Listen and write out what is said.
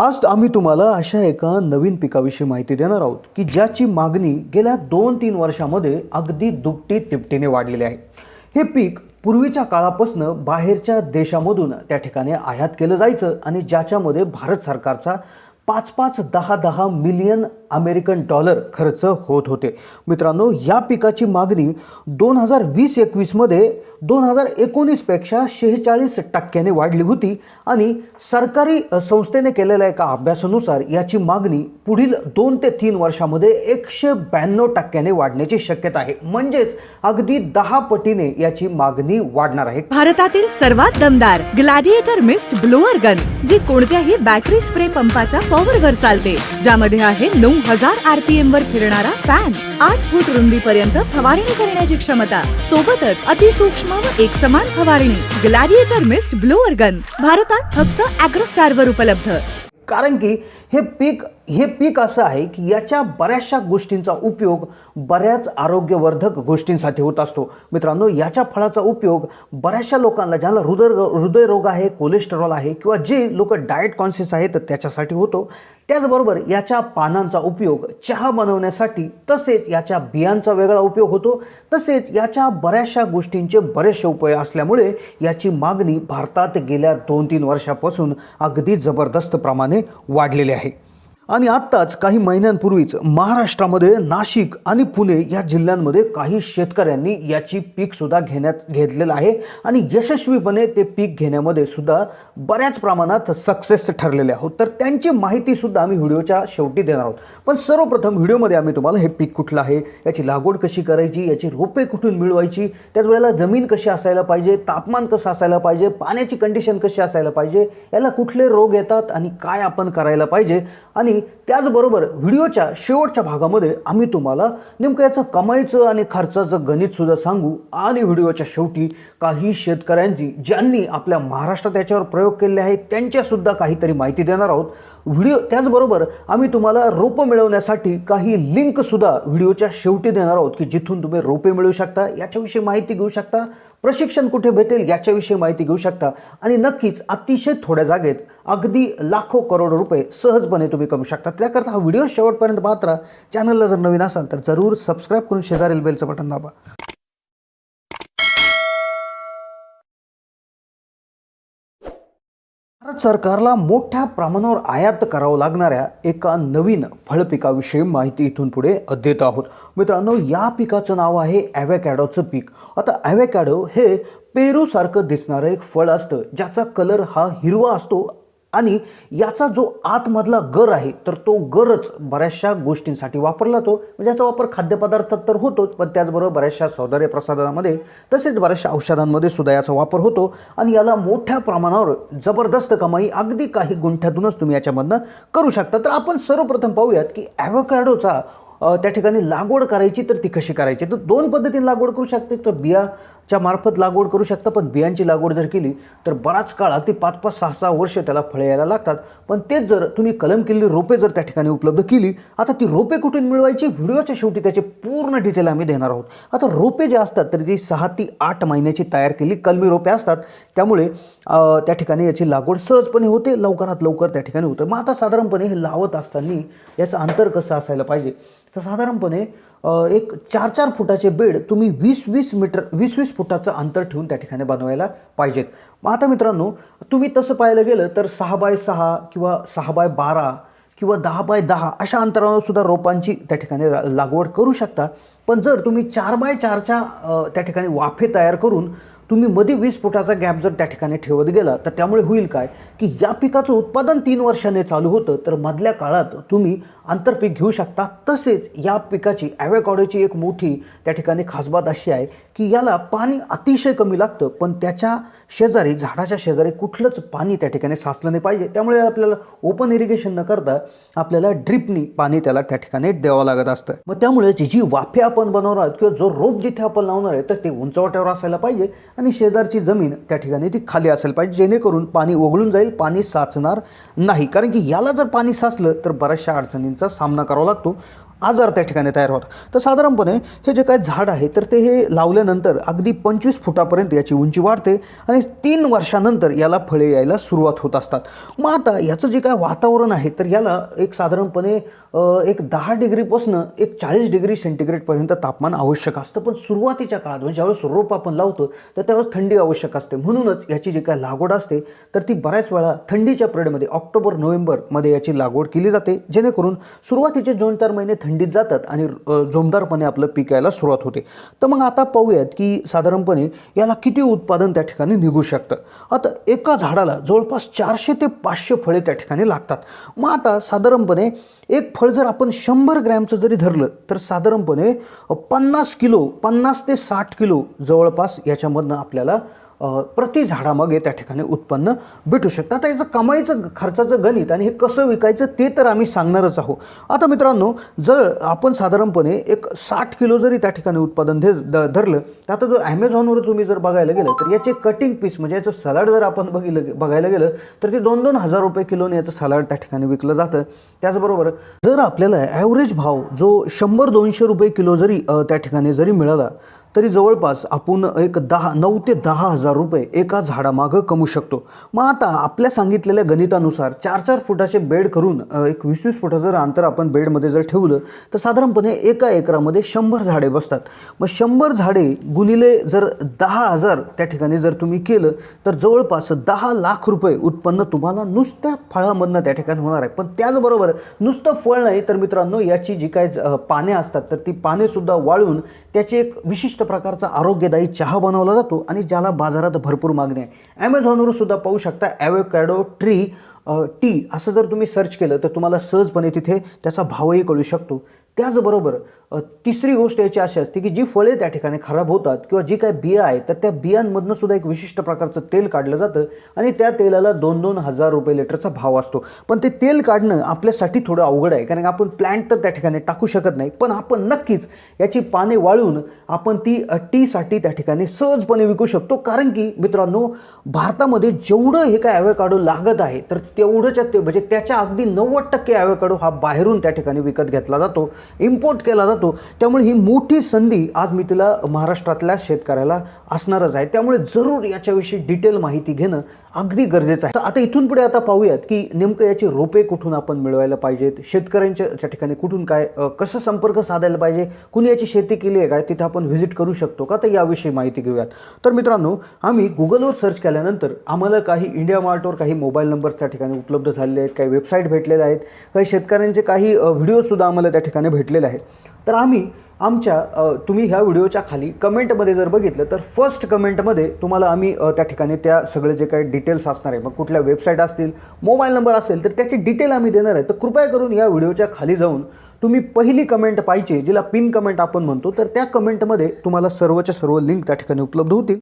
आज आम्ही तुम्हाला अशा एका नवीन पिकाविषयी माहिती देणार आहोत की ज्याची मागणी गेल्या दोन तीन वर्षामध्ये अगदी दुपटी तिपटीने वाढलेली आहे. हे पीक पूर्वीच्या काळापासून बाहेरच्या देशामधून त्या ठिकाणी आयात केलं जायचं आणि ज्याच्यामध्ये भारत सरकारचा पाच पाच दहा दहा मिलियन अमेरिकन डॉलर खर्च होत होते. मित्रांनो या पिकाची मागणी दोन हजार वीस एकवीसमध्ये दोन हजार एकोणीसपेक्षा शेहेचाळीस टक्क्याने वाढली होती आणि सरकारी संस्थेने केलेल्या एका अभ्यासानुसार याची मागणी पुढील दोन ते तीन वर्षामध्ये एकशे ब्याण्णव टक्क्याने वाढण्याची शक्यता आहे. म्हणजेच अगदी दहा पटीने याची मागणी वाढणार आहे. भारतातील सर्वात दमदार ग्लॅडिएटर मिस्ट ब्लोअर गन जी कोणत्याही बॅटरी स्प्रे पंपाच्या पॉवरवर चालते ज्यामध्ये आहे नऊ हजार आरपीएम वर फिरणारा फॅन आठ फूट रुंदीपर्यंत फवारणी करण्याची क्षमता. सोबतच अतिसूक्ष्म व एकसमान फवारणी. ग्लॅडिएटर मिस्ट ब्लोअर गन भारतात फक्त अॅग्रोस्टार वर उपलब्ध. कारण की हे पीक हे पीक असं आहे की याच्या बऱ्याचशा गोष्टींचा उपयोग बऱ्याच आरोग्यवर्धक गोष्टींसाठी होत असतो. मित्रांनो याच्या फळाचा उपयोग बऱ्याचशा लोकांना ज्यांना हृदय हृदयरोग आहे कोलेस्टेरॉल आहे किंवा जे लोक डाएट कॉन्शियस आहेत त्याच्यासाठी होतो. त्याचबरोबर याच्या पानांचा उपयोग चहा बनवण्यासाठी तसेच याच्या बियांचा वेगळा उपयोग होतो. तसेच याच्या बऱ्याचशा गोष्टींचे बरेचसे उपयोग असल्यामुळे याची मागणी भारतात गेल्या दोन तीन वर्षापासून अगदी जबरदस्त प्रमाणे वाढलेली आहे. आणि आत्ताच काही महिन्यांपूर्वीच महाराष्ट्रामध्ये नाशिक आणि पुणे या जिल्ह्यांमध्ये काही शेतकऱ्यांनी याची पीकसुद्धा घेण्यात घेतलेलं आहे. आणि यशस्वीपणे ते पीक घेण्यामध्ये सुद्धा बऱ्याच प्रमाणात सक्सेस ठरलेले आहोत. तर त्यांची माहितीसुद्धा आम्ही व्हिडिओच्या शेवटी देणार आहोत. पण सर्वप्रथम व्हिडिओमध्ये आम्ही तुम्हाला हे पीक कुठलं आहे याची लागवड कशी करायची याची रोपे कुठून मिळवायची त्याच वेळेला जमीन कशी असायला पाहिजे तापमान कसं असायला पाहिजे पाण्याची कंडिशन कशी असायला पाहिजे याला कुठले रोग येतात आणि काय आपण करायला पाहिजे आणि त्याचबरोबर व्हिडिओच्या शेवटच्या भागामध्ये आम्ही तुम्हाला नेमकं याचं कमाईचं आणि खर्चाचं गणितसुद्धा सांगू. आणि व्हिडिओच्या शेवटी काही शेतकऱ्यांची ज्यांनी आपल्या महाराष्ट्रात याच्यावर प्रयोग केले आहेत त्यांच्यासुद्धा काहीतरी माहिती देणार आहोत. व्हिडिओ त्याचबरोबर आम्ही तुम्हाला रोपं मिळवण्यासाठी काही लिंकसुद्धा व्हिडिओच्या शेवटी देणार आहोत की जिथून तुम्ही रोपे मिळवू शकता याच्याविषयी माहिती घेऊ शकता. प्रशिक्षण कुठे भेटेल याच्याविषयी माहिती घेऊ शकता. आणि नक्कीच अतिशय थोड्या जागेत अगदी लाखो करोड रुपये सहजपणे तुम्ही कमू शकता. त्याकरता हा व्हिडिओ शेवटपर्यंत मात्र चॅनलला जर नवीन असाल तर जरूर सबस्क्राईब करून शेजारील बेलचं बटन दाबा. भारत सरकारला मोठ्या प्रमाणावर आयात करावं लागणाऱ्या एका नवीन फळपिकाविषयी माहिती इथून पुढे देत आहोत. मित्रांनो या पिकाचं नाव आहे ॲव्हॅकॅडोचं पीक. आता ॲव्हॅकॅडो हे पेरूसारखं दिसणारं एक फळ असतं ज्याचा कलर हा हिरवा असतो आणि याचा जो आतमधला गर आहे तर तो गरच बऱ्याचशा गोष्टींसाठी वापरला जातो. म्हणजे याचा वापर खाद्यपदार्थात तर होतोच पण त्याचबरोबर बऱ्याचशा सौंदर्य प्रसाधनामध्ये तसेच बऱ्याचशा औषधांमध्ये सुद्धा याचा वापर होतो. आणि याला मोठ्या प्रमाणावर जबरदस्त कमाई अगदी काही गुंठ्यातूनच तुम्ही याच्यामधनं करू शकता. तर आपण सर्वप्रथम पाहूयात की ॲव्होकॅडोचा त्या ठिकाणी लागवड करायची तर ती कशी करायची? तर दोन पद्धतीने लागवड करू शकते. तर बिया च्या मार्फत लागवड करू शकता पण बियांची लागवड जर केली तर बराच काळ अगदी पाच पाच सहा सहा वर्ष त्याला फळे यायला लागतात. पण तेच जर तुम्ही कलम केलेली रोपे जर त्या ठिकाणी उपलब्ध केली आता ती रोपे कुठून मिळवायची? व्हिडिओच्या शेवटी त्याचे पूर्ण डिटेल आम्ही देणार आहोत. आता रोपे जे असतात तर ती सहा ती आठ महिन्याची तयार केली कलमी रोपे असतात. त्यामुळे त्या ठिकाणी याची लागवड सहजपणे होते लवकरात लवकर त्या ठिकाणी होतं. मग आता साधारणपणे हे लावत असताना याचं अंतर कसं असायला पाहिजे? तर साधारणपणे एक चार चार फुटाचे बेड तुम्ही वीस वीस मीटर वीस वीस फुटाचं अंतर ठेवून त्या ठिकाणी बनवायला पाहिजेत. मग आता मित्रांनो तुम्ही तसं पाहायला गेलं तर सहा बाय सहा किंवा सहा बाय बारा किंवा दहा बाय दहा अशा अंतरावर सुद्धा रोपांची त्या ठिकाणी लागवड करू शकता. पण जर तुम्ही चार बाय चारच्या त्या ठिकाणी वाफे तयार करून तुम्ही मध्ये वीस फुटाचा गॅप जर त्या ठिकाणी ठेवत गेला तर त्यामुळे होईल काय? की या पिकाचं उत्पादन तीन वर्षाने चालू होतं तर मधल्या काळात तुम्ही आंतरपीक घेऊ शकता. तसेच या पिकाची ॲव्हॅकॉडोची एक मोठी त्या ठिकाणी खासबात अशी आहे की याला पाणी अतिशय कमी लागतं पण त्याच्या शेजारी झाडाच्या शेजारी कुठलंच पाणी त्या ठिकाणी साचलं नाही पाहिजे. त्यामुळे आपल्याला ओपन इरिगेशन न करता आपल्याला ड्रिपनी पाणी त्याला त्या ठिकाणी द्यावं लागत असतं. मग त्यामुळे जी जी वाफे आपण बनवणार आहोत किंवा जो रोप जिथे आपण लावणार आहे तर ते उंचवट्यावर असायला पाहिजे. आणि शेजारची जमीन त्या ठिकाणी ती खाली असेल पाहिजे जेणेकरून पाणी ओघळून जाईल पाणी साचणार नाही. कारण की याला जर पाणी साचलं तर बऱ्याचशा अडचणींचा सामना करावा लागतो. आजार त्या ठिकाणी तयार होतात. तर साधारणपणे हे जे काय झाड आहे तर ते हे लावल्यानंतर अगदी पंचवीस फुटापर्यंत याची उंची वाढते आणि तीन वर्षानंतर याला फळे यायला सुरुवात होत असतात. मग आता याचं जे काय वातावरण आहे तर याला एक साधारणपणे एक दहा डिग्रीपासून एक चाळीस डिग्री सेंटीग्रेडपर्यंत तापमान आवश्यक असतं. पण सुरुवातीच्या काळात म्हणजे ज्यावेळेस रोप आपण लावतो तर त्यावेळेस थंडी आवश्यक असते. म्हणूनच याची जी काय लागवड असते तर ती बऱ्याच वेळा थंडीच्या पिरियडमध्ये ऑक्टोबर नोव्हेंबरमध्ये याची लागवड केली जाते. जेणेकरून सुरुवातीचे दोन चार महिने थंडीत जातात आणि जोमदारपणे आपलं पीक यायला सुरुवात होते. तर मग आता पाहूयात की साधारणपणे याला किती उत्पादन त्या ठिकाणी निघू शकतं. आता एका झाडाला जवळपास चारशे ते पाचशे फळे त्या ठिकाणी लागतात. मग आता साधारणपणे एक फळ जर आपण शंभर ग्रॅमचं जरी धरलं तर साधारणपणे पन्नास किलो पन्नास ते साठ किलो जवळपास याच्यामधनं आपल्याला प्रति झाडामागे त्या ठिकाणी उत्पन्न भेटू शकतं. आता याचं कमाईचं खर्चाचं गणित आणि हे कसं विकायचं ते तर आम्ही सांगणारच आहोत. आता मित्रांनो जर आपण साधारणपणे एक साठ किलो जरी त्या ठिकाणी उत्पादन धे द- धरलं तर आता जर ॲमेझॉनवर तुम्ही जर बघायला गेलं तर याचे कटिंग पीस म्हणजे याचं सलाड जर आपण बघितलं बघायला गेलं तर ते दोन दोन हजार रुपये किलोने याचं सलाड त्या ठिकाणी विकलं जातं. त्याचबरोबर जर आपल्याला ॲव्हरेज भाव जो शंभर दोनशे रुपये किलो जरी त्या ठिकाणी जरी मिळाला तरी जवळपास आपण एक दहा नऊ ते दहा हजार रुपये एका झाडामागं कमवू शकतो. मग आता आपल्या सांगितलेल्या गणितानुसार चार चार फुटाचे बेड करून एक वीस वीस फुटाचं जर अंतर आपण बेडमध्ये जर ठेवलं तर साधारणपणे एका एकरामध्ये शंभर झाडे बसतात. मग शंभर झाडे गुणिले जर दहा हजार त्या ठिकाणी जर तुम्ही केलं तर जवळपास दहा लाख रुपये उत्पन्न तुम्हाला नुसत्या फळामधनं त्या ठिकाणी होणार आहे. पण त्याचबरोबर नुसतं फळ नाही तर मित्रांनो याची जी काय पाने असतात तर ती पानेसुद्धा वाळून त्याची एक विशिष्ट प्रकारचा आरोग्यदायी चहा बनवला जातो आणि ज्याला बाजारात भरपूर मागणी आहे. ॲमेझॉनवर सुद्धा पाहू शकता ॲवोकॅडो ट्री टी असं जर तुम्ही सर्च केलं तर तुम्हाला सहजपणे तिथे त्याचा भावही कळू शकतो. त्याचबरोबर तिसरी गोष्ट याची अशी असते की जी फळे त्या ठिकाणी खराब होतात किंवा जी काय बिया आहेत तर त्या बियांमधनं सुद्धा एक विशिष्ट प्रकारचं तेल काढलं जातं आणि त्या तेलाला दोन दोन हजार रुपये लिटरचा भाव असतो. पण ते तेल काढणं आपल्यासाठी थोडं अवघड आहे कारण आपण प्लॅन्ट तर त्या ठिकाणी टाकू शकत नाही पण आपण नक्कीच याची पाने वाळून आपण ती टीसाठी त्या ठिकाणी सहजपणे विकू शकतो. कारण की मित्रांनो भारतामध्ये जेवढं हे काय ॲवोकाडो लागत आहे तर तेवढंच्या ते म्हणजे त्याच्या अगदी नव्वद टक्के ॲवोकाडो हा बाहेरून त्या ठिकाणी विकत घेतला जातो इम्पोर्ट केला जातो. त्यामुळे ही मोठी संधी आज मी तिला महाराष्ट्रातल्या शेतकऱ्याला असणारच आहे. त्यामुळे जरूर याच्याविषयी डिटेल माहिती घेणं अगदी गरजेचं आहे. तर आता इथून पुढे आता पाहूयात की नेमकं याची रोपे कुठून आपण मिळवायला पाहिजेत? शेतकऱ्यांच्या त्या ठिकाणी कुठून काय कसं संपर्क साधायला पाहिजे? कुणी याची शेती केली आहे काय? तिथं आपण व्हिजिट करू शकतो का? तर याविषयी माहिती घेऊयात. तर मित्रांनो आम्ही गुगलवर सर्च केल्यानंतर आम्हाला काही इंडिया मार्टवर काही मोबाईल नंबर त्या ठिकाणी उपलब्ध झालेले आहेत काही वेबसाईट भेटलेले आहेत काही शेतकऱ्यांचे काही व्हिडिओसुद्धा आम्हाला त्या ठिकाणी भेटलेले आहेत. तर आम्ही आमच्या तुम्ही ह्या व्हिडिओच्या खाली कमेंटमध्ये जर बघितलं तर फर्स्ट कमेंटमध्ये तुम्हाला आम्ही त्या ठिकाणी त्या सगळे जे काही डिटेल्स असणार आहे मग कुठल्या वेबसाईट असतील मोबाईल नंबर असेल तर त्याची डिटेल आम्ही देणार आहे. तर कृपया करून या व्हिडिओच्या खाली जाऊन तुम्ही पहिली कमेंट पाहिजे जिला पिन कमेंट आपण म्हणतो तर त्या कमेंटमध्ये तुम्हाला सर्वच्या सर्व लिंक त्या ठिकाणी उपलब्ध होतील.